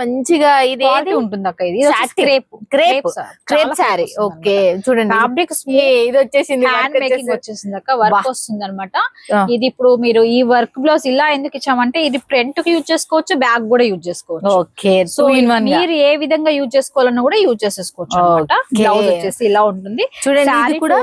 మంచిగా ఇది ఉంటుంది అక్క ఇది. Crepe. Crepe. Crepe. Sari okay చూడండి. ఫ్యాబ్రిక్ ఇది వచ్చేసింది హ్యాండ్ మేకింగ్ వచ్చేసి- వచ్చేసింది. అక్క వర్క్. వస్తుంది అనమాట. ఇది ఇప్పుడు మీరు ఈ వర్క్ బ్లౌజ్ ఇలా ఎందుకు ఇచ్చామంటే ఇది ఫ్రంట్కి యూజ్ చేసుకోవచ్చు బ్యాక్ కూడా యూజ్ చేసుకోవచ్చు. Okay so two in one మీరు ఏ విధంగా యూజ్ చేసుకోవాలన్నా కూడా యూజ్ చేసేసుకోవచ్చు. బ్లౌజ్ వచ్చేసి ఇలా ఉంటుంది. చూడండి కూడా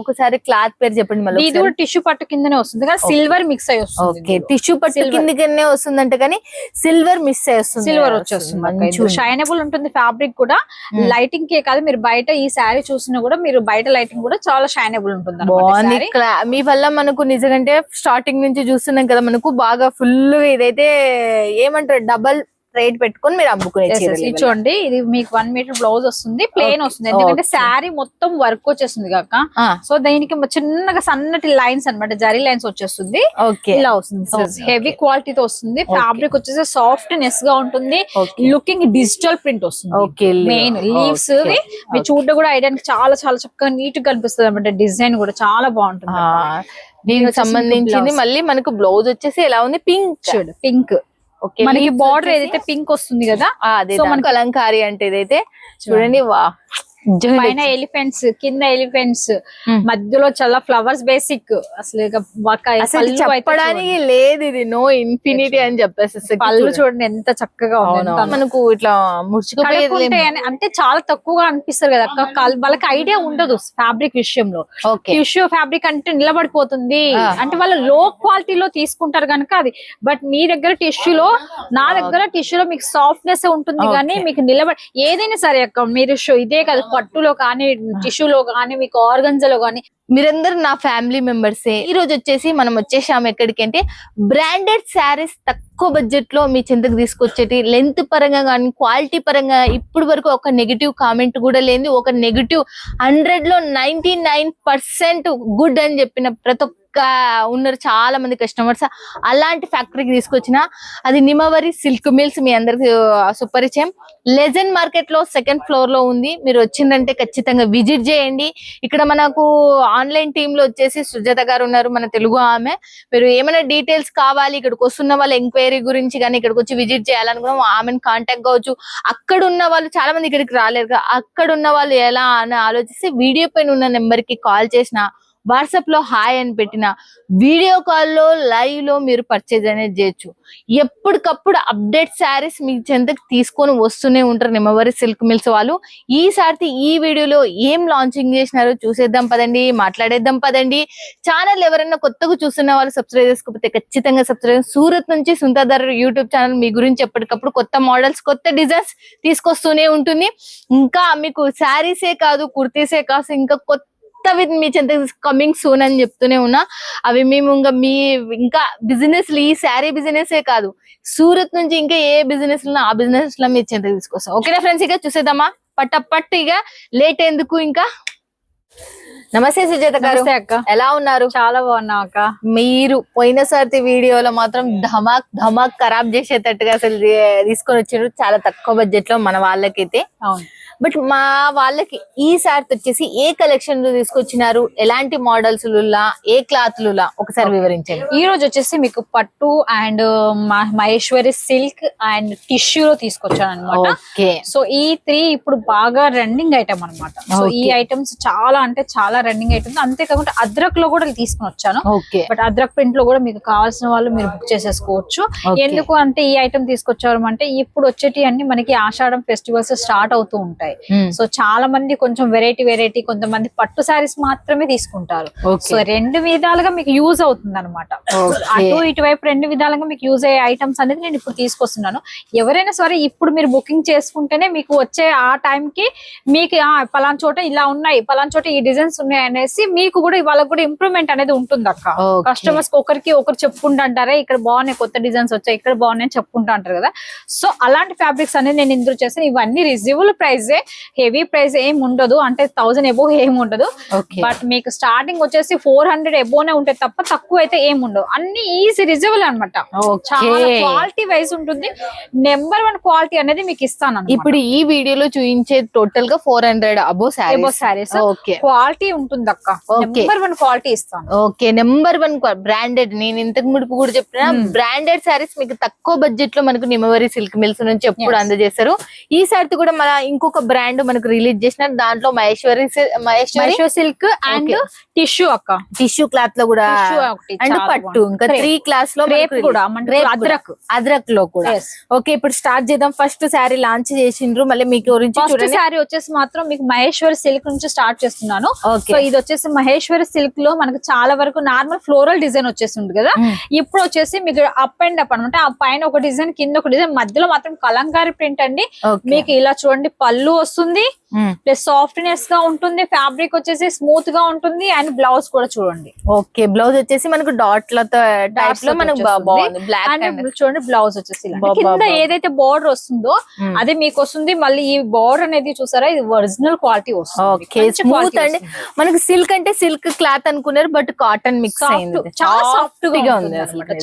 ఒకసారి క్లాత్ పేరు చెప్పండి మళ్ళీ ఇది కూడా టిష్యూ పట్టు కిందనే వస్తుంది కానీ సిల్వర్ మిక్స్ అయి వస్తుంది ఓకే టిష్యూ పట్టు. కిందకనే వస్తుందంట కానీ సిల్వర్ మిస్ చేస్తుంది సిల్వర్ వచ్చేస్తుంది. షైనబుల్ ఉంటుంది ఫ్యాబ్రిక్ కూడా. లైటింగ్ కే కాదు మీరు బయట ఈ శారీ చూసినా కూడా మీరు బయట లైటింగ్ కూడా చాలా షైనబుల్ ఉంటుంది బాగుంది. మీ వల్ల మనకు నిజంగా స్టార్టింగ్ నుంచి చూస్తున్నాం కదా మనకు బాగా ఫుల్ ఇదైతే ఏమంటారు? డబల్ రేట్ పెట్టుకొని మీరు అమ్ముకునే. చూడండి ఇది మీకు వన్ మీటర్ బ్లౌజ్ వస్తుంది ప్లేన్. వస్తుంది. ఎందుకంటే. శారీ మొత్తం వర్క్ వచ్చేస్తుంది కాక. సో దీనికి చిన్నగా సన్నటి లైన్స్ అన్నమాట జరీ లైన్స్ వచ్చేస్తుంది. ఇలా వస్తుంది హెవీ క్వాలిటీతో వస్తుంది. ఫ్యాబ్రిక్ వచ్చేసి సాఫ్ట్ నెస్గా ఉంటుంది. లుకింగ్ డిజిటల్ ప్రింట్ వస్తుంది. Okay main leaves Okay. మీ చూడ కూడా ఐడానికి చాలా చాలా చక్కగా నీట్గా కనిపిస్తుంది అనమాట డిజైన్ కూడా చాలా బాగుంటుంది దీనికి సంబంధించింది. మళ్ళీ మనకు బ్లౌజ్ వచ్చేసి ఎలా ఉంది? పింక్ చూడు పింక్ మనకి బార్డర్ ఏదైతే పింక్ వస్తుంది కదా అదే మనకు అలంకారి అంటే ఇదైతే చూడండి వా. పైన ఎలిఫెంట్స్ కింద ఎలిఫెంట్స్. మధ్యలో చాలా ఫ్లవర్స్ బేసిక్ అసలు చెప్పడానికి. లేదు ఇది నో ఇన్ఫినిటీ అని చెప్పేసి పళ్ళు చూడండి ఎంత చక్కగా. మనకు ఇట్లా అని- అంటే చాలా తక్కువగా అనిపిస్తారు కదా వాళ్ళకి ఐడియా ఉండదు ఫ్యాబ్రిక్ విషయంలో టిష్యూ ఫ్యాబ్రిక్ అంటే నిలబడిపోతుంది. అంటే వాళ్ళు లో క్వాలిటీలో తీసుకుంటారు కనుక అది బట్ మీ దగ్గర టిష్యూలో నా దగ్గర టిష్యూలో మీకు సాఫ్ట్నెస్ ఉంటుంది. కానీ మీకు నిలబడి ఏదైనా సరే అక్క మీరు షో- ఇదే కాదు పట్టులో కానీ టిష్యూలో కానీ మీకు ఆర్గన్జలో కానీ మీరందరూ నా ఫ్యామిలీ మెంబర్సే. ఈ రోజు వచ్చేసి మనం వచ్చేసాము ఎక్కడికి అంటే బ్రాండెడ్ శారీస్ తక్కువ బడ్జెట్లో మీ చింతకు తీసుకొచ్చేటి లెంత్ పరంగా కానీ క్వాలిటీ పరంగా ఇప్పుడు వరకు ఒక నెగిటివ్ కామెంట్ కూడా లేదు ఒక నెగిటివ్ హండ్రెడ్లో నైన్టీ నైన్ పర్సెంట్ గుడ్ అని చెప్పిన ప్రతి ఒక్క ఉన్నారు చాలా మంది కస్టమర్స్ అలాంటి ఫ్యాక్టరీకి తీసుకొచ్చిన అది నిమవరి సిల్క్ మిల్స్ మీ అందరికి సుపరిచయం. లెజెండ్ మార్కెట్లో సెకండ్ ఫ్లోర్లో ఉంది. మీరు వచ్చిందంటే ఖచ్చితంగా విజిట్ చేయండి. ఇక్కడ మనకు ఆన్లైన్ టీమ్లో వచ్చేసి సుజాత గారు ఉన్నారు మన తెలుగు ఆమె. మీరు ఏమైనా డీటెయిల్స్ కావాలి ఇక్కడికి వస్తున్న వాళ్ళ ఎంక్వైరీ గురించి కానీ ఇక్కడికి వచ్చి విజిట్ చేయాలనుకున్నాం ఆమెను కాంటాక్ట్ కావచ్చు. అక్కడ ఉన్న వాళ్ళు చాలా మంది ఇక్కడికి రాలేరు అక్కడ ఉన్న వాళ్ళు ఎలా అని ఆలోచిస్తే వీడియో పైన ఉన్న నెంబర్కి కాల్ చేసిన వాట్సాప్లో హాయ్ అని పెట్టిన వీడియో కాల్లో లైవ్లో మీరు పర్చేజ్ అనేది చేయొచ్చు. ఎప్పటికప్పుడు అప్డేట్ శారీస్ మీ చెంతకు తీసుకొని వస్తూనే ఉంటారు నిమ్మవరి సిల్క్ మిల్స్ వాళ్ళు. ఈసారి ఈ వీడియోలో ఏం లాంచింగ్ చేసినారో చూసేద్దాం పదండి మాట్లాడేద్దాం పదండి. ఛానల్ ఎవరైనా కొత్తగా చూస్తున్న వాళ్ళు సబ్స్క్రైబ్ చేసుకోకపోతే ఖచ్చితంగా సబ్స్క్రైబ్ సూరత్ నుంచి సుంతాధర్ యూట్యూబ్ ఛానల్ మీ గురించి ఎప్పటికప్పుడు కొత్త మోడల్స్ కొత్త డిజైన్స్ తీసుకొస్తూనే ఉంటుంది. ఇంకా మీకు శారీసే కాదు కుర్తీసే కాదు ఇంకా కొత్తవి మీ చెంత కమింగ్ సూన్ అని చెప్తూనే ఉన్నా. అవి మేము ఇంకా మీ ఇంకా బిజినెస్ ఈ శారీ బిజినెస్ ఏ కాదు. సూరత్ నుంచి ఇంకా ఏ బిజినెస్ ఆ బిజినెస్లో మీ చెంత తీసుకొస్తాం. ఓకేనా ఫ్రెండ్స్ ఇక చూసేద్దామా? పట్ట పట్టు ఇక లేట్ ఎందుకు ఇంకా? నమస్తే సుజాత గారు. అక్క. ఎలా ఉన్నారు? చాలా బాగున్నావు అక్క. మీరు పోయినసారి వీడియోలో మాత్రం ధమాక్ ధమాక్ ఖరాబ్ చేసేటట్టుగా అసలు తీసుకొని వచ్చారు చాలా తక్కువ బడ్జెట్లో మన వాళ్ళకైతే. అవును. బట్ మా వాళ్ళకి ఈ సారి వచ్చేసి ఏ కలెక్షన్ తీసుకొచ్చినారు? ఎలాంటి మోడల్స్ లులా? ఏ క్లాత్ లులా? ఒకసారి వివరించండి. ఈ రోజు వచ్చేసి మీకు పట్టు and Maheshwari silk and tissue లో తీసుకొచ్చాను అనమాట సో ఈ త్రీ ఇప్పుడు బాగా రన్నింగ్ ఐటమ్ అన్నమాట. సో ఈ. ఐటమ్స్ చాలా అంటే చాలా రన్నింగ్ ఐటమ్స్ అంతేకాకుండా అద్రక్లో కూడా తీసుకుని వచ్చాను. బట్ అద్రక్ ప్రింట్లో కూడా మీకు కావాల్సిన వాళ్ళు మీరు బుక్ చేసేసుకోవచ్చు. ఎందుకు అంటే ఈ ఐటమ్ తీసుకొచ్చారు అంటే ఇప్పుడు వచ్చేటి అన్ని మనకి ఆషాఢం ఫెస్టివల్స్ స్టార్ట్ అవుతూ ఉంటాయి. సో చాలా మంది కొంచెం వెరైటీ వెరైటీ కొంతమంది పట్టు శారీస్ మాత్రమే తీసుకుంటారు. సో రెండు విధాలుగా మీకు యూజ్ అవుతుంది అనమాట. అటు ఇటువైపు రెండు విధాలుగా మీకు యూజ్ అయ్యే ఐటమ్స్ అనేది నేను ఇప్పుడు తీసుకొస్తున్నాను. ఎవరైనా సరే ఇప్పుడు మీరు బుకింగ్ చేసుకుంటేనే మీకు వచ్చే ఆ time కి మీకు పలానా చోట ఇలా ఉన్నాయి పలానా చోట ఈ డిజైన్స్ ఉన్నాయి అనేసి మీకు కూడా వాళ్ళకి కూడా ఇంప్రూవ్మెంట్ అనేది ఉంటుంది అక్క. కస్టమర్స్ ఒకరికి ఒకరు చెప్పుకుంటా అంటారా ఇక్కడ బాగున్నాయి కొత్త డిజైన్స్ వచ్చాయి ఇక్కడ బాగున్నాయి చెప్పుకుంటా అంటారు కదా. సో అలాంటి ఫ్యాబ్రిక్స్ అనేది నేను ఇందులో చేస్తాను. ఇవన్నీ రిజీవబుల్ ప్రైజే హెవీ ప్రైస్ ఏం ఉండదు. అంటే థౌసండ్ ఎబో ఏం ఉండదు. బట్ మీకు స్టార్టింగ్ వచ్చేసి ఫోర్ హండ్రెడ్ ఎబోనే ఉంటాయి తప్ప తక్కువ అయితే ఏం ఉండవు. అన్ని ఈజీ రిజర్వల్ అనమాట క్వాలిటీ వైజ్ ఉంటుంది. నెంబర్ వన్ క్వాలిటీ అనేది మీకు ఇస్తాను ఇప్పుడు ఈ వీడియోలో చూపించే టోటల్గా ఫోర్ హండ్రెడ్ అబో శారీస్ సారీస్ ఓకే క్వాలిటీ ఉంటుంది అక్క. నెంబర్ వన్ క్వాలిటీ ఇస్తాను. ఓకే నెంబర్ వన్ బ్రాండెడ్ నేను ఇంతకు ముడుపు కూడా చెప్పిన. బ్రాండెడ్ శారీస్ మీకు తక్కువ బడ్జెట్లో మనకు నిమవరి సిల్క్ మిల్స్ నుంచి ఎప్పుడు. అందజేస్తారు ఈ సారి కూడా మన ఇంకొక బ్రాండ్ మనకు రిలీజ్ చేసిన దాంట్లో Maheshwari Maheshwari? Silk and tissue అక్క. టిష్యూ క్లాత్లో కూడా అండ్ పట్టు. ఇంకా. త్రీ క్లాస్లో కూడా, అద్రక్. అద్రక్లో కూడా. ఓకే ఇప్పుడు స్టార్ట్ చేద్దాం. ఫస్ట్ శారీ లాంచ్ చేసిండ్రు. మళ్ళీ మీకు గురించి శారీ వచ్చేసి మాత్రం మీకు మహేశ్వరి సిల్క్ నుంచి స్టార్ట్ చేస్తున్నాను. సో ఇది వచ్చేసి మహేశ్వరి సిల్క్లో మనకు చాలా వరకు నార్మల్ ఫ్లోరల్ డిజైన్ వచ్చేసింది కదా. Hmm. ఇప్పుడు వచ్చేసి మీకు అప్ అండ్ అప్ అనమాట ఆ పైన ఒక డిజైన్ కింద ఒక డిజైన్ మధ్యలో మాత్రం కలంకారీ ప్రింట్ అండి. మీకు ఇలా చూడండి పళ్ళు వస్తుంది. ప్లస్ సాఫ్ట్నెస్గా ఉంటుంది ఫ్యాబ్రిక్ వచ్చేసి స్మూత్గా ఉంటుంది అండ్ బ్లౌజ్ కూడా చూడండి. ఓకే బ్లౌజ్ వచ్చేసి మనకు డాట్లతో టైప్లో మనకు బ్లాక్ చూడండి బ్లౌజ్ వచ్చేసి కింద. ఏదైతే బోర్డర్ వస్తుందో. అదే మీకు వస్తుంది. మళ్ళీ ఈ బోర్డర్ అనేది చూసారా? ఇది ఒరిజినల్ క్వాలిటీ వస్తుంది. మనకి సిల్క్ అంటే సిల్క్ క్లాత్ అనుకున్నారు బట్ కాటన్ మిక్స్ చాలా సాఫ్ట్గా ఉంది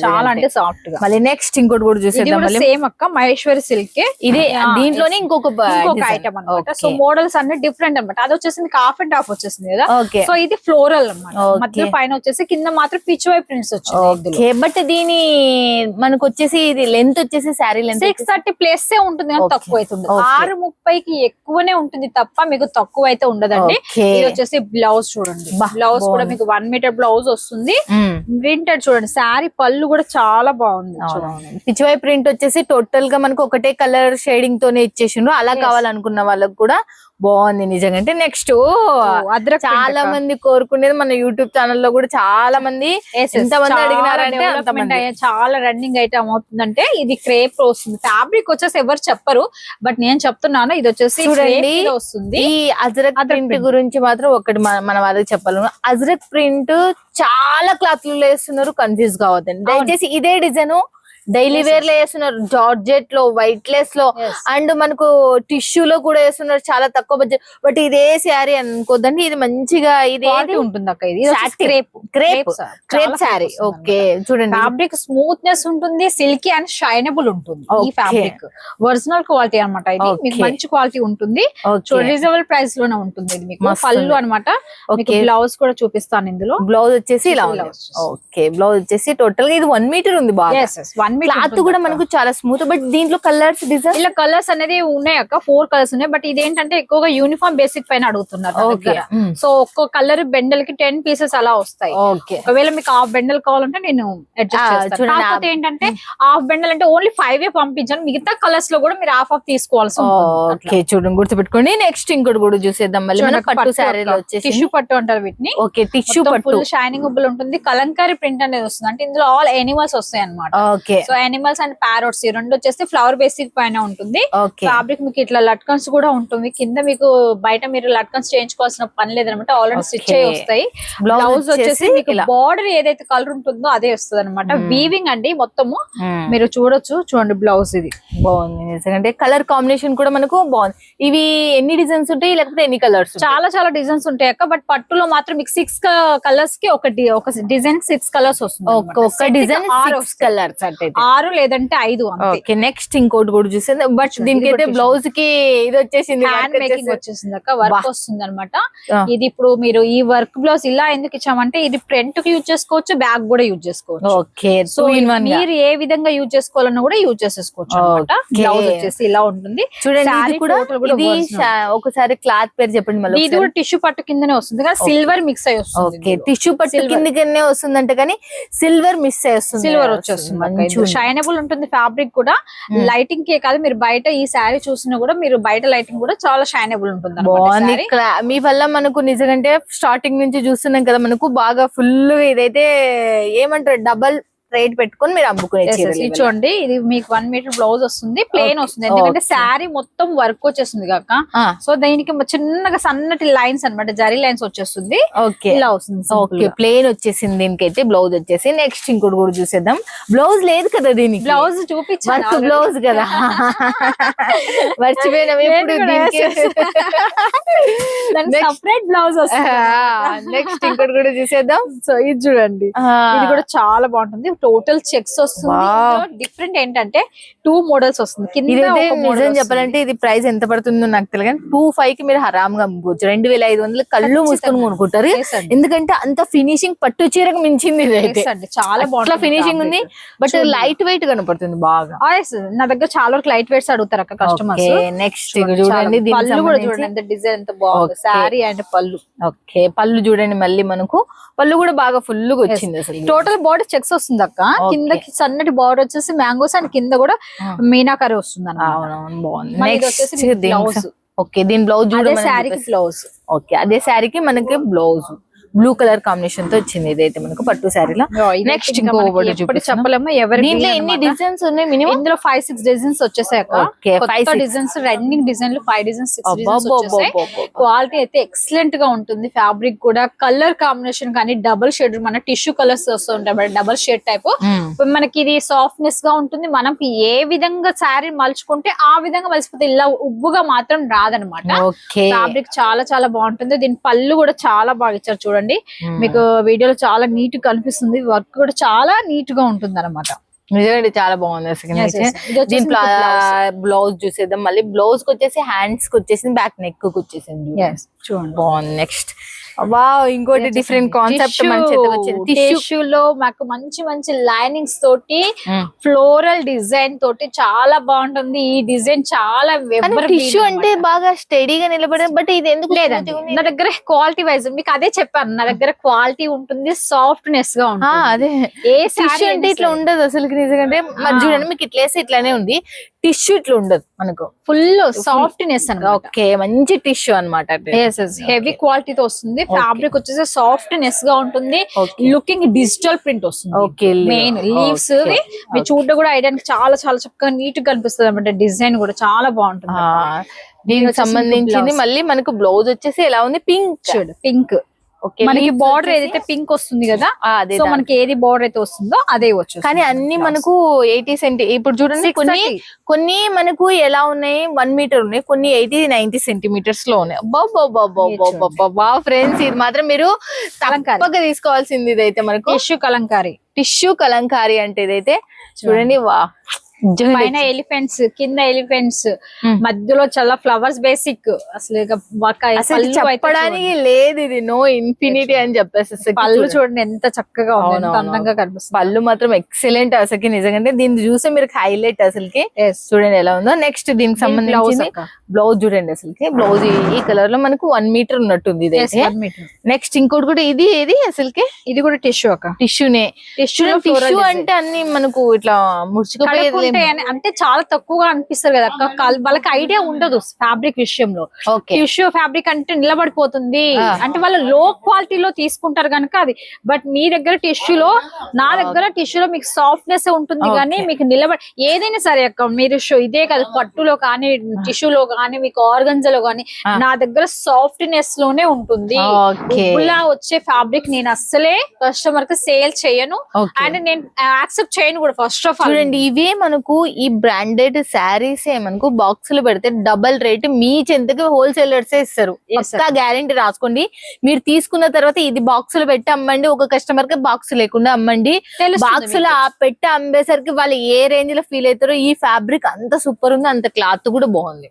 చాలా అంటే. సాఫ్ట్గా మళ్ళీ నెక్స్ట్ ఇంకోటి కూడా మళ్ళీ. సేమ్ అక్క మహేశ్వరి సిల్క్ ఇది దీంట్లోనే ఇంకొక. ఐటమ్ అన్నమాట. సో. మోడల్స్ అన్ని డిఫరెంట్ అన్నమాట. అది వచ్చేసి మీకు హాఫ్ అండ్ హాఫ్ వచ్చేసింది కదా. సో ఇది ఫ్లోరల్ అన్నమాట. Okay. మధ్య పైన వచ్చేసి కింద మాత్రం పిచ్ వై ప్రింట్స్ వచ్చింది ఓకే బట్ దీని మనకు వచ్చేసి ఇది లెంత్ వచ్చేసి sari length six thirty plus ఉంటుంది కానీ. తక్కువ Okay. ఆరు ముప్పైకి ఎక్కువనే ఉంటుంది తప్ప మీకు తక్కువ అయితే ఉండదండి. ఇది వచ్చేసి బ్లౌజ్ చూడండి. బ్లౌజ్ కూడా. మీకు వన్ మీటర్ బ్లౌజ్ వస్తుంది. ప్రింటెడ్ చూడండి. శారీ పళ్ళు కూడా చాలా బాగుంది. పిచ్చివై ప్రింట్ వచ్చేసి టోటల్గా మనకు ఒకటే కలర్ షేడింగ్ తోనే ఇచ్చేసిండ్రు. అలా. కావాలనుకున్న వాళ్ళకి కూడా బాగుంది నిజంగా. అంటే నెక్స్ట్ చాలా మంది కోరుకునేది మన యూట్యూబ్ ఛానల్లో కూడా చాలా మంది ఎంత మంది అడిగినారంటే. చాలా రన్నింగ్ ఐటమ్ అవుతుందంటే ఇది క్రేప్ వస్తుంది ఫ్యాబ్రిక్ వచ్చేసి ఎవరు చెప్పరు బట్ నేను చెప్తున్నాను ఇది వచ్చేసి చూడండి, వస్తుంది. ఈ అజరక్ ప్రింట్. గురించి మాత్రం ఒకటి మన వాళ్ళకి చెప్పాలి. అజరక్ ప్రింట్ చాలా క్లాత్లో వేస్తున్నారు కన్ఫ్యూజ్ కావద్దండి. దయచేసి ఇదే డిజైన్ డైలీ వేర్లో వేస్తున్నారు జార్జెట్లో వైట్ లెస్లో. అండ్ మనకు టిష్యూ లో కూడా వేస్తున్నారు చాలా తక్కువ బడ్జెట్ బట్ ఇదే శారీ అనుకోద్దండి ఇది మంచిగా ఇది ఉంటుంది అక్క ఇది. Crepe crepe crepe sari okay చూడండి. ఫ్యాబ్రిక్ స్మూత్నెస్ ఉంటుంది సిల్కీ అండ్ షైనబుల్ ఉంటుంది ఈ. ఫ్యాబ్రిక్ ఒరిజినల్ క్వాలిటీ అన్నమాట ఇది. మీకు. మంచి క్వాలిటీ ఉంటుంది. రీజనబుల్ ప్రైస్లోనే ఉంటుంది ఇది మీకు. పళ్ళు ఓకే బ్లౌజ్ కూడా చూపిస్తాను ఇందులో. బ్లౌజ్ వచ్చేసి ఇలా. ఓకే బ్లౌజ్ వచ్చేసి టోటల్గా ఇది వన్ మీటర్ ఉంది బాగా. వన్ క్లాత్ కూడా మనకు చాలా స్మూత్ బట్ దీంట్లో కలర్స్ డిజైన్ ఇలా కలర్స్ అనేది ఉన్నాయి అక్క ఫోర్ కలర్స్ ఉన్నాయి బట్ ఇదేంటంటే ఎక్కువగా యూనిఫామ్ బేసిక్ పైన అడుగుతున్నారు. సో ఒక్కో కలర్ బెండల్కి టెన్ పీసెస్ అలా వస్తాయి. ఒకవేళ మీకు హాఫ్ బెండల్ కావాలంటే నేను కాకపోతే ఏంటంటే హాఫ్ బెండల్ అంటే ఓన్లీ ఫైవ్ ఏ పంపించాను మిగతా కలర్స్లో కూడా మీరు హాఫ్ ఆఫ్ తీసుకోవాల్సి ఉంటుంది ఓకే చూడండి గుర్తుపెట్టుకోండి. నెక్స్ట్ ఇంకోటి కూడా చూసేద్దాం. మళ్ళీ పట్టు శారీలో వచ్చేసి టిష్యూ పట్టు అంటారు వీటిని. ఓకే టిష్యూ పట్టు. షైనింగ్ ఉబ్బులు ఉంటుంది. కలంకారీ ప్రింట్ అనేది వస్తుంది. అంటే ఇందులో ఆల్ ఎనిమల్స్ వస్తాయి అన్నమాట okay so animals and parrots ఈ రెండు వచ్చేసి ఫ్లవర్ బేసిక్ పైన ఉంటుంది. ఫ్యాబ్రిక్ మీకు ఇట్లా లట్కన్స్ కూడా ఉంటుంది. కింద మీకు బయట మీరు లట్కన్స్ చేయించుకోవాల్సిన పని లేదనమాట. Already stitch. అయ్యి వస్తాయి. బ్లౌజ్ వచ్చేసి మీకు బార్డర్ ఏదైతే కలర్ ఉంటుందో అదే వస్తుంది అనమాట Hmm. వీవింగ్ అండి మొత్తము. మ్మ్. మీరు చూడొచ్చు చూడండి బ్లౌజ్ ఇది. బాగుంది. నిజంగా కలర్ కాంబినేషన్ కూడా మనకు బాగుంది. ఇవి ఎన్ని డిజైన్స్ ఉంటాయి లేకపోతే ఎన్ని కలర్స్ చాలా చాలా డిజైన్స్ ఉంటాయి అక్క. బట్ పట్టులో మాత్రం మీకు సిక్స్ కలర్స్కి ఒక డిజైన్ సిక్స్ కలర్స్ వస్తుంది. ఒక్క డిజైన్ కలర్స్ అంటే ఆరు లేదంటే ఐదు ఓకే నెక్స్ట్ ఇంకోటి కూడా చూసేది బట్ దీనికి అయితే బ్లౌజ్కి ఇది వచ్చేసింది హ్యాండ్ మేకింగ్ వచ్చేసి. వచ్చేసింది. అక్క వర్క్. వస్తుంది అనమాట. ఇది ఇప్పుడు మీరు ఈ వర్క్ బ్లౌజ్ ఇలా ఎందుకు ఇచ్చామంటే ఇది ఫ్రంట్కి యూజ్ చేసుకోవచ్చు బ్యాక్ కూడా యూజ్ చేసుకోవచ్చు. ఓకే సో మీరు ఏ విధంగా యూజ్ చేసుకోవాలన్నా కూడా యూజ్ చేసేసుకోవచ్చు. బ్లౌజ్ వచ్చేసి ఇలా ఉంటుంది. చూడండి కూడా ఒకసారి క్లాత్ పేరు చెప్పండి మళ్ళీ ఇది కూడా టిష్యూ పట్టు కిందనే వస్తుంది కానీ సిల్వర్ మిక్స్ అయి వస్తుంది ఓకే టిష్యూ పట్టు Silver. కిందకనే వస్తుందంట కానీ సిల్వర్ మిస్ చేస్తుంది సిల్వర్ వచ్చేస్తుంది షైనబుల్ ఉంటుంది ఫ్యాబ్రిక్ కూడా. లైటింగ్ కే కాదు మీరు బయట ఈ శారీ చూసినా కూడా మీరు బయట లైటింగ్ కూడా చాలా షైనబుల్ ఉంటుంది మీ వల్ల మనకు నిజంగా స్టార్టింగ్ నుంచి చూస్తున్నాం కదా మనకు బాగా ఫుల్ ఇదైతే ఏమంటారు? డబల్ రేట్ పెట్టుకొని మీరు అమ్ముకునే. చూడండి ఇది మీకు వన్ మీటర్ బ్లౌజ్ వస్తుంది. ప్లేన్. వస్తుంది. ఎందుకంటే. శారీ మొత్తం వర్క్ వచ్చేస్తుంది కాక. సో దీనికి చిన్నగా సన్నటి లైన్స్ అన్నమాట. జరీ లైన్స్ వచ్చేస్తుంది. ఓకే ఇలా వస్తుంది ఓకే. ప్లేన్ వచ్చేసింది దీనికైతే. బ్లౌజ్ వచ్చేసి నెక్స్ట్ ఇంకోటి కూడా చూసేద్దాం. బ్లౌజ్ లేదు కదా దీనికి? Blouse work already. బ్లౌజ్ కదా? మర్చిపోయినాం. సపరేట్ బ్లౌజ్ వస్తుంది. నెక్స్ట్ ఇంకోటి కూడా చూసేద్దాం. సో ఇది చూడండి. ఇది కూడా చాలా బాగుంటుంది. టోటల్ చెక్స్ వస్తుంది. డిఫరెంట్ ఏంటంటే టూ మోడల్స్ వస్తుంది. నిజం. చెప్పాలంటే ఇది ప్రైస్ ఎంత పడుతుందో నాకు తెలియదు టూ ఫైవ్కి మీరు హరామ్గా అమ్ముకోవచ్చు. రెండు వేల ఐదు వందలు కళ్ళు మూసుకొని. కొనుక్కుంటారు. ఎందుకంటే అంత ఫినిషింగ్ పట్టు చీరకు మించింది చాలా బాగుంటుంది ఫినిషింగ్ ఉంది. బట్. లైట్ వెయిట్ కనపడుతుంది బాగా. Ah. నా దగ్గర చాలా వరకు లైట్ వెయిట్స్ అడుగుతారు అక్క కస్టమర్స్ నెక్స్ట్ చూడండి పళ్ళు కూడా చూడండి డిజైన్ ఎంత బాగుంది. శారీ అండ్ పళ్ళు. ఓకే పళ్ళు చూడండి మళ్ళీ మనకు. పళ్ళు కూడా బాగా ఫుల్గా వచ్చింది అసలు. టోటల్ బార్డర్ చెక్స్ వస్తుంది అక్క. కిందకి సన్నటి బార్డర్ వచ్చేసి మ్యాంగోస్ అండ్ కింద కూడా. మీనాకరి వస్తుంది అన్నమాట వచ్చేసి. ఓకే దీని బ్లౌజ్ బ్లౌజ్ ఓకే అదే శారీకి మనకి బ్లౌజ్ బ్లూ కలర్ కాంబినేషన్తో వచ్చింది ఇదైతే మనకు పట్టు శారీలో నెక్స్ట్. చెప్పలేము ఎవరి దీంట్లో ఎన్ని డిజైన్స్ ఉన్నాయి మినిమం ఇందులో five six designs six. Designs running డిజైన్లు ఫైవ్ డిజైన్స్. క్వాలిటీ అయితే ఎక్సలెంట్గా ఉంటుంది. ఫ్యాబ్రిక్ కూడా కలర్ కాంబినేషన్ కానీ డబుల్ షేడ్ మన టిష్యూ కలర్స్ వస్తుంటాయి డబుల్ షేడ్ టైప్. మనకి ఇది సాఫ్ట్నెస్గా ఉంటుంది. మనం ఏ విధంగా శారీ మలుచుకుంటే ఆ విధంగా మలిసిపోతే ఇలా ఉబ్బుగా మాత్రం రాదనమాట ఫ్యాబ్రిక్ చాలా చాలా బాగుంటుంది. దీని పళ్ళు కూడా చాలా బాగా ఇచ్చారు చూడండి. మ్మ్. మీకు వీడియోలో చాలా నీట్గా కనిపిస్తుంది. వర్క్ కూడా చాలా నీట్గా ఉంటుంది అనమాట నిజంగా చాలా బాగుంది అసలు. బ్లౌజ్ చూసేద్దాం. మళ్ళీ బ్లౌజ్కి వచ్చేసి హ్యాండ్స్కి వచ్చేసింది బ్యాక్ నెక్కి వచ్చేసింది. చూడండి. బాగుంది. నెక్స్ట్. వావ్ ఇంకోటి డిఫరెంట్ కాన్సెప్ట్ టిష్యూ లో మాకు మంచి మంచి లైనింగ్స్ తోటి ఫ్లోరల్ డిజైన్ తోటి చాలా బాగుంటుంది. ఈ డిజైన్ చాలా టిష్యూ అంటే బాగా స్టడీగా నిలబడే బట్ ఇది ఎందుకు లేదండి? నా దగ్గర క్వాలిటీ వైజ్ మీకు అదే చెప్పాను. నా దగ్గర క్వాలిటీ ఉంటుంది సాఫ్ట్నెస్గా ఉంటుంది. అదే. ఏ టిష్యూ అంటే ఇట్లా. ఉండదు అసలు నిజంగా. చూడండి మీకు ఇట్లా వేస్తే ఇట్లానే ఉంది. టిష్యూ ఇట్లా ఉండదు మనకు. ఫుల్ సాఫ్ట్నెస్ అనమాట ఓకే మంచి టిష్యూ అనమాట హెవీ క్వాలిటీతో వస్తుంది. ఫ్యాబ్రిక్ వచ్చేసి సాఫ్ట్నెస్గా ఉంటుంది. లుకింగ్ డిజిటల్ ప్రింట్ వస్తుంది. Okay, main leaves. మీరు చూడడం కూడా ఐడియా చాలా చాలా చక్కగా నీట్గా కనిపిస్తుంది అనమాట డిజైన్ కూడా చాలా బాగుంటుంది. దీనికి సంబంధించింది. మళ్ళీ మనకు బ్లౌజ్ వచ్చేసి ఎలా ఉంది? పింక్ చూడు పింక్ ఓకే మనకి బార్డర్ ఏదైతే పింక్ వస్తుంది కదా అదే సో మనకి ఏది బార్డర్ అయితే వస్తుందో అదే వచ్చు కానీ అన్ని మనకు ఎయిటీ సెంటి ఇప్పుడు చూడండి కొన్ని కొన్ని మనకు ఎలా ఉన్నాయి? వన్ మీటర్ ఉన్నాయి కొన్ని ఎయిటీ నైన్టీ సెంటీమీటర్స్లో ఉన్నాయి. బా ఫ్రెండ్స్ ఇది మాత్రం మీరు కలంకారీ. తప్పక తీసుకోవాల్సింది ఇదైతే మనకు. టిష్యూ కలంకారీ. టిష్యూ కలంకారీ అంటే ఇదైతే చూడండి. వా పైన ఎలిఫెంట్స్ కింద ఎలిఫెంట్స్. మధ్యలో చాలా ఫ్లవర్స్ బేసిక్ అసలు అసలు చెప్పడానికి. లేదు ఇది నో ఇన్ఫినిటీ అని చెప్పేసి అసలు పళ్ళు చూడండి. ఎంత చక్కగా. అందంగా కనిపిస్తుంది పళ్ళు మాత్రం ఎక్సలెంట్ అసలుకి నిజంగా దీన్ని చూస్తే మీరు హైలైట్ అసలుకి. చూడండి ఎలా ఉందో నెక్స్ట్ దీనికి అక్క. బ్లౌజ్ చూడండి అసలుకి బ్లౌజ్ ఈ కలర్లో మనకు వన్ మీటర్ ఉన్నట్టుంది one meter. నెక్స్ట్ ఇంకోటి కూడా ఇది ఏది అసలుకి ఇది కూడా టిష్యూ అక్క టిష్యూనే టిష్యూ టిష్యూ అంటే అన్ని మనకు ఇట్లా ముడుచుకుపోయేది అంటే చాలా తక్కువగా అనిపిస్తారు కదా అక్క. వాళ్ళకి ఐడియా ఉండదు ఫ్యాబ్రిక్ విషయంలో. టిష్యూ ఫ్యాబ్రిక్ అంటే నిలబడిపోతుంది. అంటే వాళ్ళు లో క్వాలిటీలో తీసుకుంటారు కనుక అది. బట్ మీ దగ్గర టిష్యూలో నా దగ్గర టిష్యూలో మీకు సాఫ్ట్నెస్ ఉంటుంది కానీ మీకు నిలబడి ఏదైనా సరే అక్క మీరు ఇదే కాదు పట్టులో కానీ టిష్యూలో కానీ మీకు ఆర్గన్జలో కానీ. నా దగ్గర సాఫ్ట్నెస్లోనే ఉంటుంది ఉబ్బులా వచ్చే ఫ్యాబ్రిక్ నేను అస్సలే కస్టమర్కి సేల్ చేయను. అండ్ నేను యాక్సెప్ట్ చేయను కూడా ఫస్ట్ ఆఫ్ ఆల్. చూడండి ఇవే మనకు ఈ బ్రాండెడ్ శారీస్ మనకు బాక్స్లో పెడితే డబల్ రేట్ మీ చెంతకి హోల్సేలర్స్ ఇస్తారు. పక్కా గ్యారెంటీ రాసుకోండి. మీరు తీసుకున్న తర్వాత ఇది బాక్స్లో పెట్టి అమ్మండి ఒక కస్టమర్కి బాక్స్ లేకుండా అమ్మండి. బాక్స్లో ఆ పెట్టి అమ్మేసరికి వాళ్ళు ఏ రేంజ్లో ఫీల్ అవుతారో ఈ ఫ్యాబ్రిక్ అంత సూపర్ ఉంది అంత క్లాత్ కూడా బాగుంది.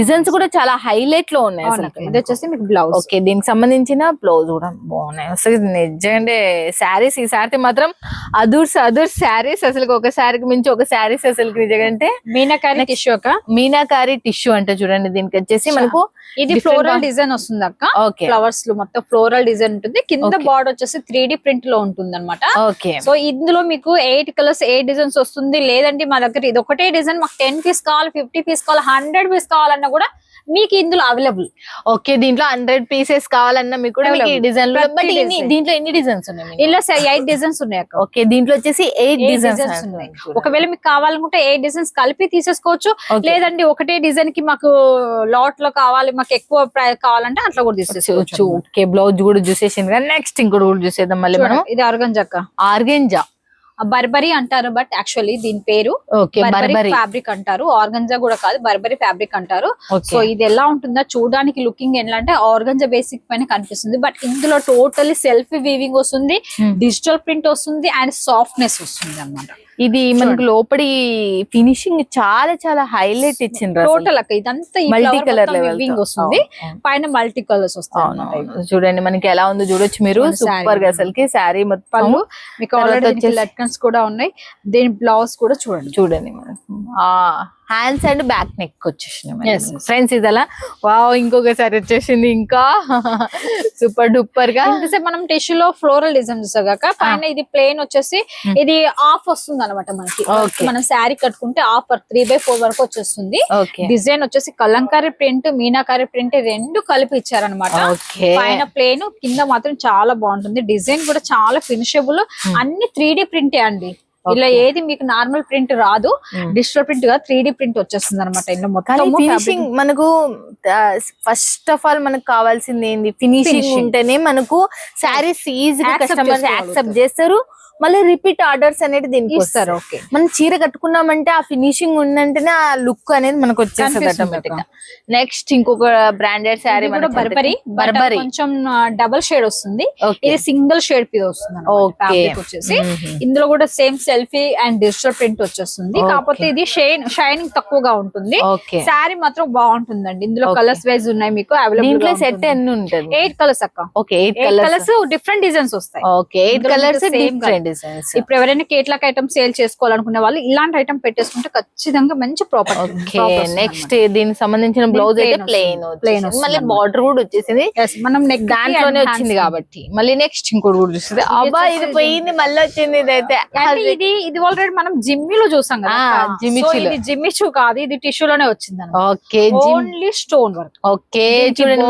డిజైన్స్ కూడా చాలా హైలైట్లో ఉన్నాయి ఇది వచ్చేసి మీకు బ్లౌజ్ ఓకే దీనికి సంబంధించిన బ్లౌజ్ కూడా బాగున్నాయి. అసలు నిజంగా శారీస్ ఈ శారీ మాత్రం అదూర్స్ అదూర్స్ శారీస్ అసలు ఒక శారీకి మించి ఒక శారీస్ అసలు నిజంగా మీనాకారి టిష్యూ అక్క? మీనాకారి టిష్యూ అంటే చూడండి దీనికి వచ్చేసి మనకు ఇది ఫ్లోరల్ డిజైన్ వస్తుంది అక్క. ఫ్లవర్స్లో మొత్తం ఫ్లోరల్ డిజైన్ ఉంటుంది. కింద. బార్డర్ వచ్చేసి త్రీ ప్రింట్లో ఉంటుంది అనమాట ఓకే. సో ఇందులో మీకు ఎయిట్ కలర్స్ ఎయిట్ డిజైన్స్ వస్తుంది. లేదంటే మా దగ్గర ఇది ఒకటే డిజైన్ మాకు టెన్ పీస్ కావాలి ఫిఫ్టీ పీస్ కావాలి హండ్రెడ్ పీస్ కావాలన్నా కూడా మీకు ఇందులో అవైలబుల్ ఓకే దీంట్లో హండ్రెడ్ పీసెస్ కావాలన్నా మీకు కూడా మీకు. డిజైన్ ప్రతి బట్ design. దీంట్లో ఎన్ని డిజైన్స్ ఉన్నాయి? ఇందులో ఎయిట్ డిజైన్స్ ఉన్నాయి అక్క ఓకే దీంట్లో వచ్చేసి ఎయిట్ డిజైన్స్ ఉన్నాయి. ఒకవేళ మీకు కావాలనుకుంటే ఏ డిజైన్స్ కలిపి తీసేసుకోవచ్చు. లేదండి ఒకటే డిజైన్కి మాకు లాట్లో కావాలి మాకు ఎక్కువ ప్రైస్ కావాలంటే అట్లా కూడా తీసేసుకోవచ్చు ఓకే బ్లౌజ్ కూడా చూసేసింది కానీ నెక్స్ట్ ఇంకోటి కూడా చూసేద్దాం మళ్ళీ మనం ఇది అరగంజక్క ఆర్గెంజా బర్బరీ అంటారు బట్ యాక్చువల్లీ దీని పేరు బర్బరీ ఫ్యాబ్రిక్ అంటారు. ఆర్గంజా కూడా కాదు బర్బరీ ఫ్యాబ్రిక్ అంటారు. సో ఇది ఎలా ఉంటుందో చూడడానికి లుకింగ్ ఎలా అంటే ఆర్గంజా బేసిక్ పైన కనిపిస్తుంది బట్ ఇందులో టోటలీ సెల్ఫ్ వీవింగ్ వస్తుంది Hmm. డిజిటల్ ప్రింట్ వస్తుంది అండ్ సాఫ్ట్నెస్ వస్తుంది అనమాట ఇది మనకు లోపలి ఫినిషింగ్ చాలా చాలా హైలైట్ అసలు. టోటల్ అక్క ఇదంతా మల్టీ కలర్ లెవెల్ వివింగ్ వస్తుంది. పైన మల్టీ కలర్స్ వస్తాయి. చూడండి మనకి ఎలా ఉందో చూడొచ్చు మీరు. సూపర్గా అసలుకి శారీ మొత్తం. మీకు ఆల్రెడీ లట్కన్స్ కూడా ఉన్నాయి. దీని బ్లౌజ్ కూడా చూడండి. చూడండి హ్యాండ్స్ అండ్ బ్యాక్ నెక్ వచ్చేసినాయి. ఫ్రెండ్స్ ఇది అలా వావ్ ఇంకొకసారి వచ్చేసింది ఇంకా. సూపర్ డూపర్గా ఇంతసేపు మనం టిష్యూ లో ఫ్లోరల్ డిజైన్ చూసాక పైన ఇది ప్లేన్ వచ్చేసి ఇది ఆఫ్ వస్తుంది అనమాట మనకి. మనం శారీ కట్టుకుంటే ఆఫ్ త్రీ బై ఫోర్ వరకు వచ్చేస్తుంది. డిజైన్ వచ్చేసి కలంకారీ ప్రింట్ మీనాకారి ప్రింట్ రెండు కలిపి ఇచ్చారనమాట పైన ప్లేన్ కింద మాత్రం చాలా బాగుంటుంది. డిజైన్ కూడా చాలా ఫినిషబుల్ అన్ని త్రీ డి ప్రింటే అండి. ఇలా ఏది మీకు నార్మల్ ప్రింట్ రాదు. డిజిటల్ ప్రింట్గా త్రీ డి ప్రింట్ వచ్చేస్తుంది అనమాట ఇందులో మొత్తం ఫినిషింగ్ మనకు ఫస్ట్ ఆఫ్ ఆల్ మనకు కావాల్సింది ఏంది ఫినిషింగ్. ఉంటేనే మనకు శారీస్ ఈజీగా కస్టమర్స్ చేసుకోగలుగుతారు. యాక్సెప్ట్ చేస్తారు మళ్ళీ రిపీట్ ఆర్డర్స్ అనేది దీనికి ఇస్తారు వస్తారు. ఓకే మనం చీర కట్టుకున్నామంటే ఆ ఫినిషింగ్ ఉందంటేనే ఆ లుక్ అనేది మనకు వచ్చేస్తుంది ఆటోమేటిక్గా. నెక్స్ట్ ఇంకొక బ్రాండెడ్ శారీ బర్బరీ బర్బరీ కొంచెం డబల్ షేడ్ వస్తుంది. ఇది సింగిల్ షేడ్ మీద వస్తుంది వచ్చేసి. ఇందులో కూడా same selfie and digital print వచ్చేస్తుంది. కాకపోతే ఇది షైన్ షైనింగ్ తక్కువగా ఉంటుంది. శారీ మాత్రం బాగుంటుందండి. ఇందులో. కలర్స్ వైజ్ ఉన్నాయి మీకు దీంట్లో సెట్ అవైలబుల్ ఎన్ని ఉంటుంది? ఎయిట్ కలర్స్ అక్క. Okay eight colours colours different designs వస్తాయి. Okay eight colours different designs ఇప్పుడు ఎవరైనా కేట్లాక్ ఐటమ్ సేల్ చేసుకోవాలనుకునే వాళ్ళు ఇలాంటి ఐటమ్ పెట్టేసుకుంటే ఖచ్చితంగా మంచి ప్రాపర్టీ ఓకే నెక్స్ట్ దీనికి సంబంధించిన బ్లౌజ్ అయితే ప్లెయిన్ వచ్చింది మళ్ళీ బార్డర్ కూడా వచ్చేసింది. మనం నెక్ దాంట్లోనే వచ్చింది కాబట్టి. మళ్ళీ నెక్స్ట్ ఇంకోటి కూడా చూస్తుంది అబ్బా ఇది పోయింది మళ్ళీ వచ్చింది ఇదైతే. ఇది ఇది ఆల్రెడీ మనం జిమ్మిలో చూసాం కదా. ఇది జిమ్మిచూ కాదు ఇది టిష్యూలోనే వచ్చింది okay only stone work okay చూడండి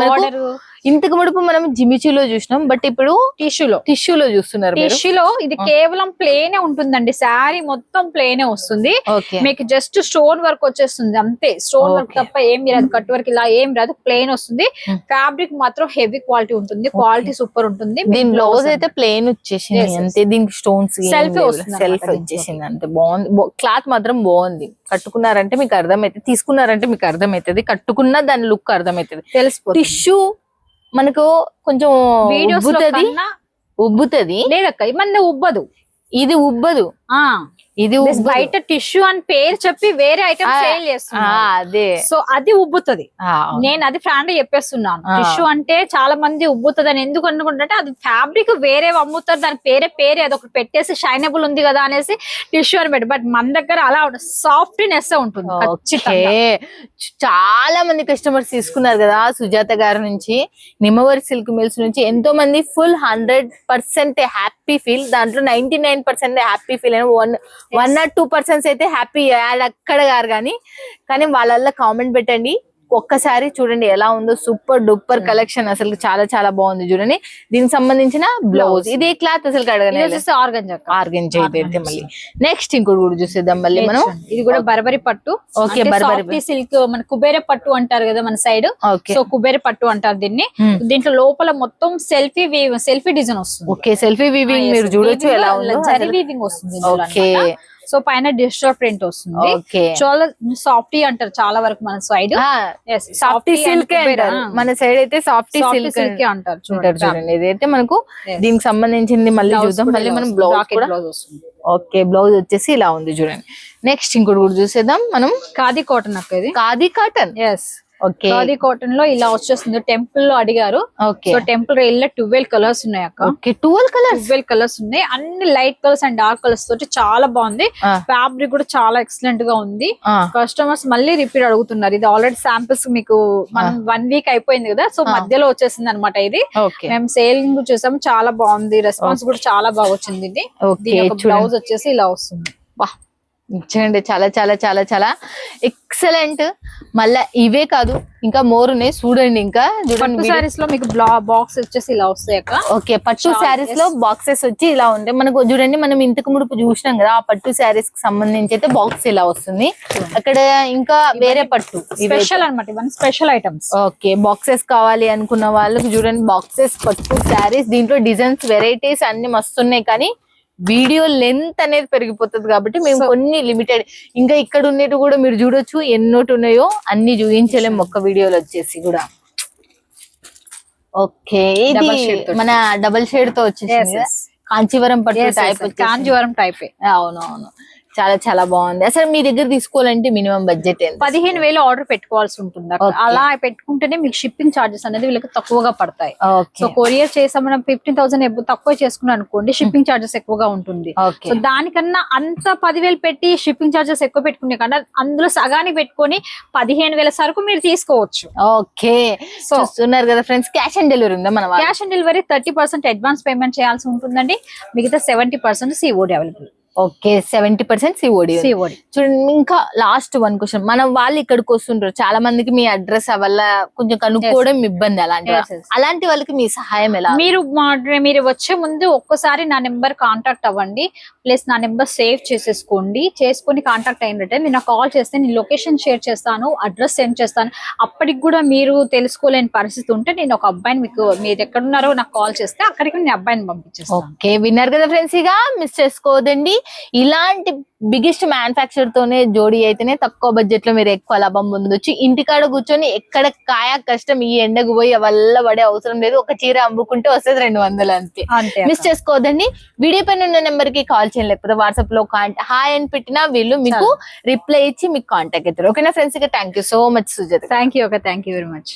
ఇంతకు ముడుపు మనం జిమిచీలో చూసినాం బట్ ఇప్పుడు టిష్యూలో. టిష్యూలో చూస్తున్నారు టిష్యూలో ఇది కేవలం ప్లేనే ఉంటుందండి శారీ మొత్తం ప్లేనే వస్తుంది. మీకు జస్ట్ స్టోన్ వర్క్ వచ్చేస్తుంది అంతే. Stone work. తప్ప ఏం రాదు కట్ వర్క్ ఇలా ఏం రాదు ప్లేన్ వస్తుంది. ఫ్యాబ్రిక్ మాత్రం హెవీ క్వాలిటీ ఉంటుంది క్వాలిటీ సూపర్ ఉంటుంది దీని బ్లౌజ్ అయితే ప్లెయిన్ వచ్చేసింది. అంతే. దీనికి స్టోన్స్ వస్తుంది సెల్ఫ్ అన్నమాట వచ్చేసింది అంతే. బాగుంది. క్లాత్ మాత్రం బాగుంది. కట్టుకున్నారంటే మీకు అర్థమైతుంది తీసుకున్నారంటే మీకు అర్థమైతుంది. కట్టుకున్న దాని లుక్ అర్థమైతుంది. తెలిసిపోతుంది. టిష్యూ మనకు కొంచెం వీడియోస్ ఉబ్బుతది. ఉబ్బుతది. లేదక్క మన ఉబ్బదు. ఇది ఉబ్బదు. ఇది. బయట టిష్యూ అని పేరు చెప్పి వేరే ఐటమ్ సేల్ అదే. సో అది ఉబ్బుతుంది. నేను అది ఫ్రాండ్ చెప్పేస్తున్నాను. టిష్యూ అంటే చాలా మంది ఉబ్బుతుంది అని ఎందుకు అనుకుంటుంటే అది ఫ్యాబ్రిక్ వేరే అమ్ముతారు దానికి పేరే పేరే అది ఒకటి పెట్టేసి షైనబుల్ ఉంది కదా అనేసి టిష్యూ అని పెట్టి. బట్ మన దగ్గర అలా ఉంటుంది సాఫ్ట్నెస్ ఉంటుంది చాలా మంది కస్టమర్స్ తీసుకున్నారు కదా సుజాత గారి నుంచి నిమ్మవరి సిల్క్ మిల్స్ నుంచి. ఎంతో మంది full hundred percent happy feel దాంట్లో ninety nine percent happy feel అని one one or two percents అయితే హ్యాపీ అక్కడ గారు కానీ కానీ వాళ్ళల్లో కామెంట్ పెట్టండి. ఒక్కసారి చూడంండి ఎలా ఉందో సూపర్ డూపర్ కలెక్షన్ అసలు చాలా చాలా బాగుంది చూడండి. దీనికి సంబంధించిన బ్లౌజ్. ఇది క్లాత్ అసలు ఆర్గంజా ఆర్గన్ మళ్ళీ. నెక్స్ట్ ఇంకోటి కూడా చూసేద్దాం మళ్ళీ మనం. ఇది కూడా బర్బరి పట్టు. Okay, బర్బరి. సిల్క్ మన కుబేర పట్టు అంటారు కదా మన సైడ్ ఓకే సో కుబేర పట్టు అంటారు దీన్ని. Hmm. దీంట్లో లోపల మొత్తం సెల్ఫీ సెల్ఫీ డిజైన్ వస్తుంది. ఓకే సెల్ఫీ వీవింగ్ మీరు చూడొచ్చు ఎలా ఉందో జరీ వీవింగ్ వస్తుంది ఓకే సో పైన డిజిటల్ ప్రింట్ వస్తుంది. చాలా సాఫ్టీ అంటారు చాలా వరకు మన సైడ్. సాఫ్టీ సిల్క్ మన సైడ్ అయితే సాఫ్టీ సిల్క్ అంటారు చూడండి. ఇదైతే మనకు. దీనికి సంబంధించింది మళ్ళీ చూద్దాం. మళ్ళీ మనం. బ్లౌజ్ కూడా ఓకే బ్లౌజ్ వచ్చేసి ఇలా ఉంది చూడండి. నెక్స్ట్ ఇంకోటి కూడా చూసేద్దాం. మనం ఖాదీ కాటన్ అక్క ఇది. ఖాదీ కాటన్? ఎస్ ఖాదీ కాటన్లో ఇలా వచ్చేస్తుంది. టెంపుల్లో అడిగారు. సో టెంపుల్ రైల్లో ట్వెల్వ్ కలర్స్ ఉన్నాయి అక్క. ట్వెల్వ్ కలర్స్ ట్వెల్వ్ కలర్స్ ఉన్నాయి. అన్ని light colours and dark colours తోటి చాలా బాగుంది. ఫ్యాబ్రిక్ కూడా చాలా ఎక్సలెంట్గా ఉంది. కస్టమర్స్ మళ్ళీ రిపీట్ అడుగుతున్నారు. ఇది ఆల్రెడీ శాంపిల్స్ మీకు మనం వన్ వీక్ అయిపోయింది కదా. సో. మధ్యలో వచ్చేసింది అనమాట ఇది. మేము సేలింగ్ చూసాం చాలా బాగుంది. రెస్పాన్స్ కూడా చాలా బాగా వచ్చింది ఇది. బ్లౌజ్ వచ్చేసి ఇలా వస్తుంది. వా చూడండి చాలా చాలా చాలా చాలా ఎక్సలెంట్. మళ్ళా ఇవే కాదు ఇంకా మోర్ ఉన్నాయి. చూడండి ఇంకా చూడండి సారీస్లో మీకు బాక్స్ వచ్చేసి ఇలా వస్తాయి ఓకే పట్టు శారీస్లో బాక్సెస్ వచ్చి ఇలా ఉంటాయి. మనకు చూడండి మనం ఇంతకు ముడుపు చూసినాం కదా ఆ పట్టు శారీస్కి సంబంధించి అయితే బాక్స్ ఇలా వస్తుంది. అక్కడ ఇంకా వేరే పట్టు. స్పెషల్ అన్నమాట ఇవన్నీ స్పెషల్ ఐటమ్స్ ఓకే బాక్సెస్ కావాలి అనుకున్న వాళ్ళకి చూడండి బాక్సెస్ పట్టు శారీస్ దీంట్లో డిజైన్స్ వెరైటీస్ అన్ని మస్తున్నాయి కానీ వీడియో లెంత్ అనేది పెరిగిపోతుంది కాబట్టి మేము కొన్ని లిమిటెడ్ ఇంకా ఇక్కడ ఉన్నట్టు కూడా మీరు చూడొచ్చు ఎన్నోటి ఉన్నాయో అన్ని చూపించలేము ఒక్క వీడియోలో వచ్చేసి కూడా. ఓకే ఇది. మన డబల్ షేడ్తో వచ్చేసింది కదా? కాంచీవరం పట్టు టైప్ కాంజీవరం టైప్ అవును అవును చాలా చాలా బాగుంది. అసలు మీ దగ్గర తీసుకోవాలంటే మినిమం బడ్జెట్ పదిహేను వేలు ఆర్డర్ పెట్టుకోవాల్సి ఉంటుంది. అలా పెట్టుకుంటేనే మీకు షిప్పింగ్ చార్జెస్ అనేది వీళ్ళకి తక్కువగా పడతాయి. సో కొరియర్ చేసాం మనం ఫిఫ్టీన్ థౌసండ్ తక్కువ చేసుకున్నాం అనుకోండి షిప్పింగ్ చార్జెస్ ఎక్కువగా ఉంటుంది. సో దానికన్నా అంత పదివేలు పెట్టి షిప్పింగ్ చార్జెస్ ఎక్కువ పెట్టుకునే కన్నా అందులో సగానికి పెట్టుకొని పదిహేను వేల సరుకు మీరు తీసుకోవచ్చు. ఓకే. సో చూస్తున్నారు కదా ఫ్రెండ్స్ క్యాష్ ఆన్ డెలివరీ ఉందా మన cash on delivery thirty percent advance payment చేయాల్సి ఉంటుందండి. మిగతా seventy percent COD available. Okay seventy percent COD COD చూడండి ఇంకా లాస్ట్ వన్ క్వశ్చన్ మనం వాళ్ళు ఇక్కడికి వస్తుంటారు. చాలా మందికి మీ అడ్రస్ వల్ల కొంచెం కనుక్కోవడం ఇబ్బంది అలాంటి. అలాంటి వాళ్ళకి మీ సహాయం ఎలా? మీరు మా- మీరు వచ్చే ముందు ఒక్కసారి నా నెంబర్ కాంటాక్ట్ అవ్వండి. ప్లస్ నా నెంబర్ సేవ్ చేసేసుకోండి. చేసుకొని కాంటాక్ట్ అయినట్టే నాకు కాల్ చేస్తే నేను లొకేషన్ షేర్ చేస్తాను అడ్రస్ సెండ్ చేస్తాను. అప్పటికి కూడా మీరు తెలుసుకోలేని పరిస్థితి ఉంటే నేను ఒక అబ్బాయిని మీకు మీరు ఎక్కడున్నారో నాకు కాల్ చేస్తే అక్కడికి నేను అబ్బాయిని పంపించేస్తాను. ఓకే విన్నారు కదా ఫ్రెండ్స్ ఇక. మిస్ చేసుకోవద్దండి ఇలాంటి బిగ్గెస్ట్ మ్యానుఫాక్చర్ తోనే జోడీ అయితేనే తక్కువ బడ్జెట్లో మీరు ఎక్కువ లాభం పొందొచ్చు. ఇంటికాడ కూర్చొని ఎక్కడ కాయ కష్టం ఈ ఎండకు పోయి వల్ల పడే అవసరం లేదు. ఒక చీర అమ్ముకుంటే వస్తుంది రెండు వందలు అంతే. మిస్ చేసుకోవద్దండి వీడియో పైన ఉన్న నెంబర్కి కాల్ చేయండి. లేకపోతే వాట్సాప్లో హాయ్ అని పెట్టినా వీళ్ళు మీకు రిప్లై ఇచ్చి మీకు కాంటాక్ట్ అవుతారు. ఓకేనా ఫ్రెండ్స్ ఇక thank you so much Sujatha. Thank you okay thank you very much